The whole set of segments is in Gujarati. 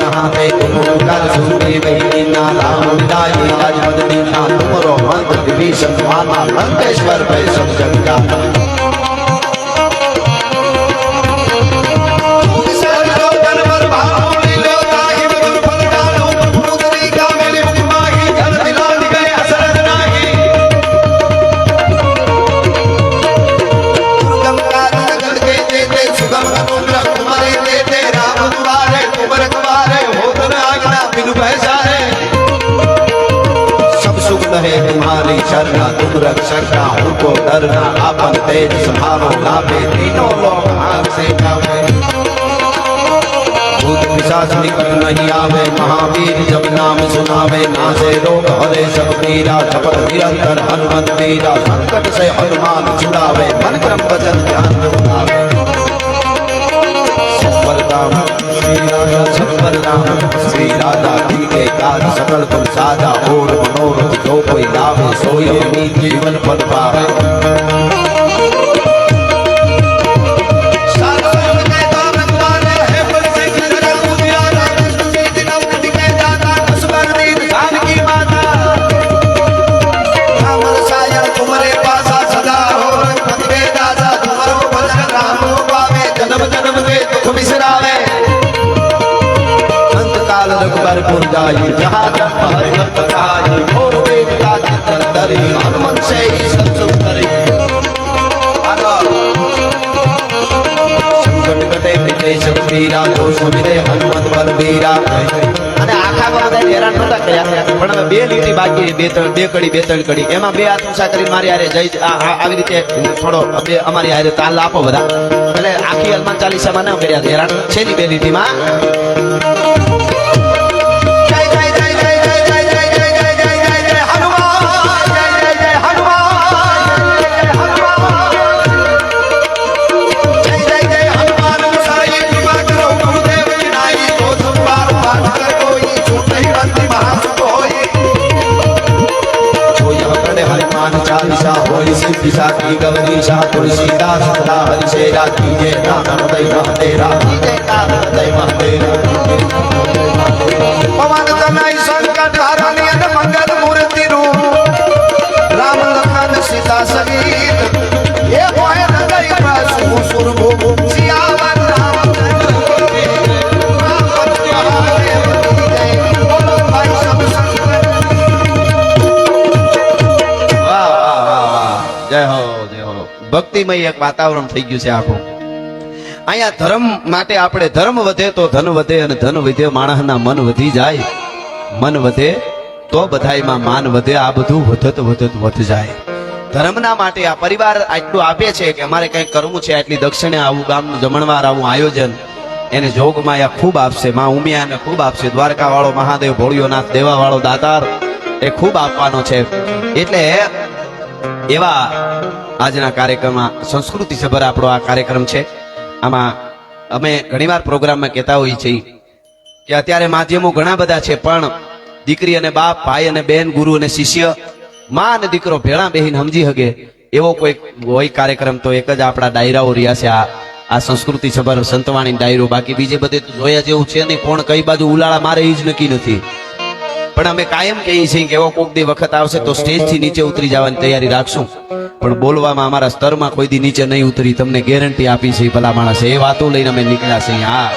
कहाँ पे कल सूर्य बहिनी ना राम विदाई राजपद दीना तुमरो मंत्र विभीषण माता लंकेश्वर पे सब जग जाता तुम्हारी शरणा तुम रक्षक उनको डरना, आपन तेज संभालो लाभे। तीनों लोग आग से जावे। भूत पिशाच निकट नहीं आवे, महावीर जब नाम सुनावे। नासे रोग हरे सब पीरा, शपथ निरंतर हनुमत वीरा संकट से हनुमान छुड़ावे मन क्रम वचन ध्यान जुड़ावे શ્રી રાધા પીકે કાજ સકલ કુલ સાધા ઓર મનોરથ જો કોઈ લાવે સોય જીવન પર પાવે અકબરપુર જાય જહાજ પર જાય ભોર દેવતા ચિત્રતરી હનુમન સે સત્સંગ કરી વીરા તો સુવિધે હનુમત પર વીરા અને આખા બધા હેરાન નતા કર્યા પણ બે લીટી બાકી બે ત્રણ બે કડી બે ત્રણ કડી એમાં બે આત્મસા કરી મારી હારે જઈ આવી રીતે થોડો બે અમારી આરે તાલ આપો બધા એટલે આખી હનુમાન ચાલીસામાં ન કર્યા હેરાન છેલ્લી બે લીટીમાં રાધી ગૌરી શા તુલસીદાસ સદા હરિશે રાધી જય કાનન દૈવ હતે જય કાનન દૈવ હતે ભક્તિમય એક વાતાવરણ થઈ ગયું છે આખું. અહીંયા ધર્મ માટે આપણે ધર્મ વધે તો ધન વધે અને ધન વધે માણસના મન વધી જાય. મન વધે તો બધાયમાં માન વધે, આ બધું વધત વધત વધ જાય. ધર્મના માટે આ પરિવાર આટલું આપે છે કે અમારે કંઈક કરવું છે આટલી દક્ષિણે આવું ગામનું જમણવાર આવું આયોજન, એને જોગમાયા ખૂબ આપશે. માં ઉમિયાને ખૂબ આપશે. દ્વારકા વાળો મહાદેવ, ભોળિયોનાથ દેવા વાળો દાતાર, એ ખૂબ આપવાનો છે. એટલે એવા આજના કાર્યક્રમમાં સંસ્કૃતિ સભર આપણો આ કાર્યક્રમ છે. આમાં અમે ઘણીવાર પ્રોગ્રામમાં કહેતા હોઈએ છીએ કે અત્યારે માધ્યમો ઘણા બધા છે, પણ દીકરી અને બાપ, ભાઈ અને બહેન ગુરુ અને શિષ્ય, માં અને દીકરો ભેળા બેહીને સમજી શકે એવો કોઈ હોય કાર્યક્રમ તો એક જ આપણા ડાયરાઓ રહ્યા છે, આ આ સંસ્કૃતિ સભર સંતવાણી ડાયરો. બાકી બીજે બધે જોયા જેવું છે નહીં કોણ કઈ બાજુ ઉલાળા મારે એ જ નક્કી નથી. પણ અમે કાયમ કહીએ છીએ કે એવો કોક દી વખત આવશે તો સ્ટેજથી નીચે ઉતરી જવાની તૈયારી રાખશું. પણ બોલવામાં અમારા સ્તરમાં કોઈ દી નીચે નહીં ઉતરી. તમને ગેરંટી આપી છે ભલા માણસે. એ વાતો લઈને અમે નીકળ્યા છીએ હા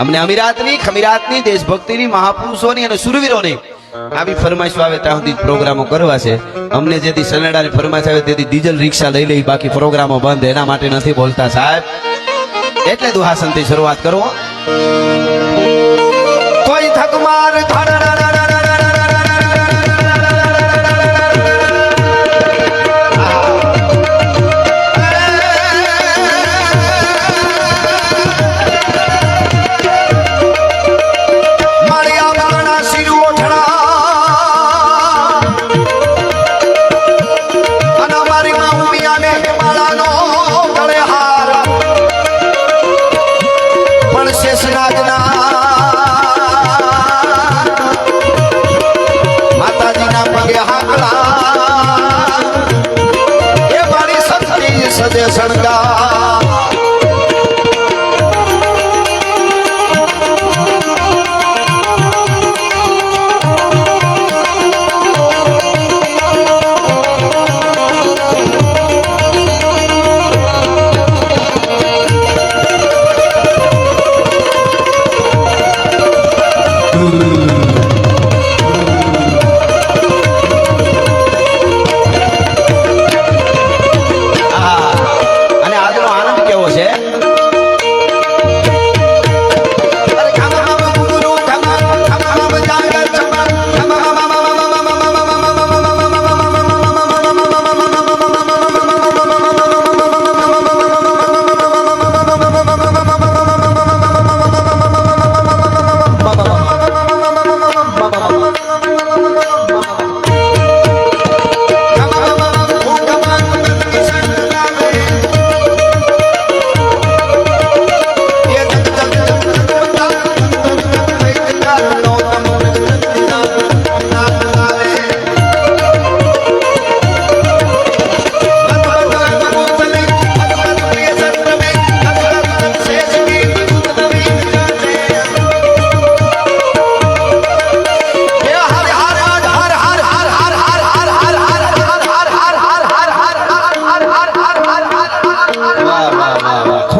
અમને અમીરાતની, ખમીરાતની, દેશભક્તિની, મહાપુરુષોની અને સુરવીરોની આવી ફરમાઈશો આવે ત્યાં સુધી પ્રોગ્રામો કરવા છે. અમને જેથી સનેડાની ફરમાઈશ આવે તેથી ડીઝલ રિક્ષા લઈ લઈ બાકી પ્રોગ્રામો બંધ. એના માટે નથી બોલતા સાહેબ. એટલે દુહાસનથી શરૂઆત કરો કોઈ થક માર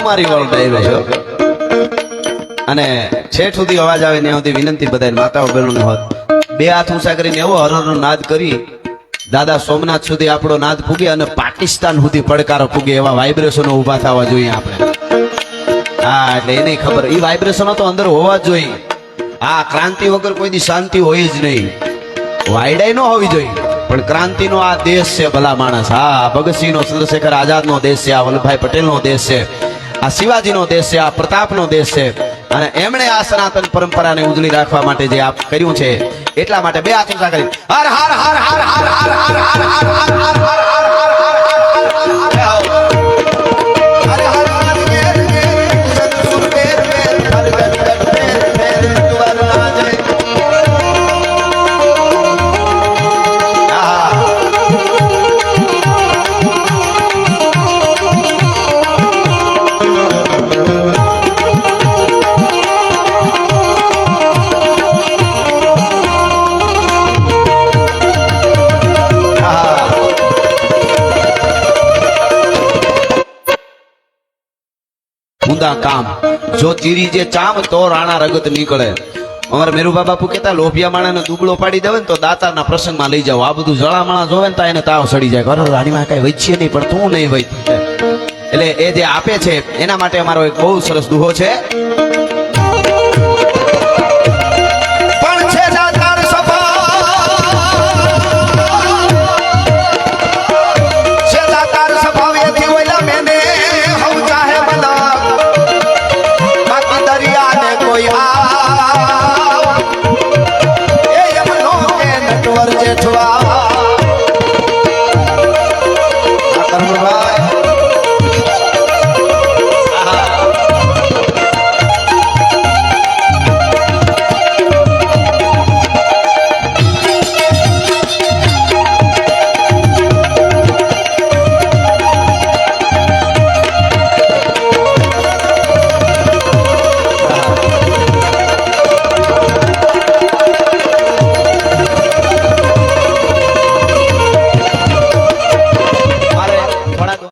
કુમારી વાળો ડાયરો છો. અને છેઠ સુધી અવાજ આવે ને સુધી વિનંતી બધાય માતાઓ બહેનોને હોત. બે હાથ ઊંચા કરીને એવો હરરનો નાદ કરી દાદા સોમનાથ સુધી આપણો નાદ પૂગે અને પાકિસ્તાન સુધી પડકારો પૂગે એવા વાઇબ્રેશનો ઊભા થવા જોઈએ આપણે. હા, એટલે એને ખબર. એ વાઇબ્રેશનો તો અંદર હોવા જ જોઈએ. આ ક્રાંતિ વગર કોઈ દી શાંતિ હોય જ નહીં. વાયડાઈ ન હોવી જોઈએ. પણ ક્રાંતિનો આ દેશ છે ભલા માણસ. હા, ભગતસિંહનો, ચંદ્રશેખર આઝાદનો દેશ છે, આ વલ્લભભાઈ પટેલનો દેશ છે. આ શિવાજીનો દેશ છે આ પ્રતાપનો દેશ છે અને એમણે આ સનાતન પરંપરાને ઉજળી રાખવા માટે જે આપ કર્યું છે એટલા માટે બે હાથ ઊંચા કરી હર હર હર હર હર હર હર હર હર હર હર કામ. જો ચીરી જે ચામ તો રાણા રગત નીકળે. અમારે મેરુબા બાપુ કેતા લોભિયા માણાને દુબળો પાડી દેવે તો દાતારના પ્રસંગમાં લઈ જાવ આ બધું જળામણા જોવે તો એને તાવ સડી જાય. ઘર રાણીમાં કઈ વચ્ચે નહીં, પણ તું નહીં હોય એટલે એ જે આપે છે, એના માટે અમારો એક બહુ સરસ દુહો છે.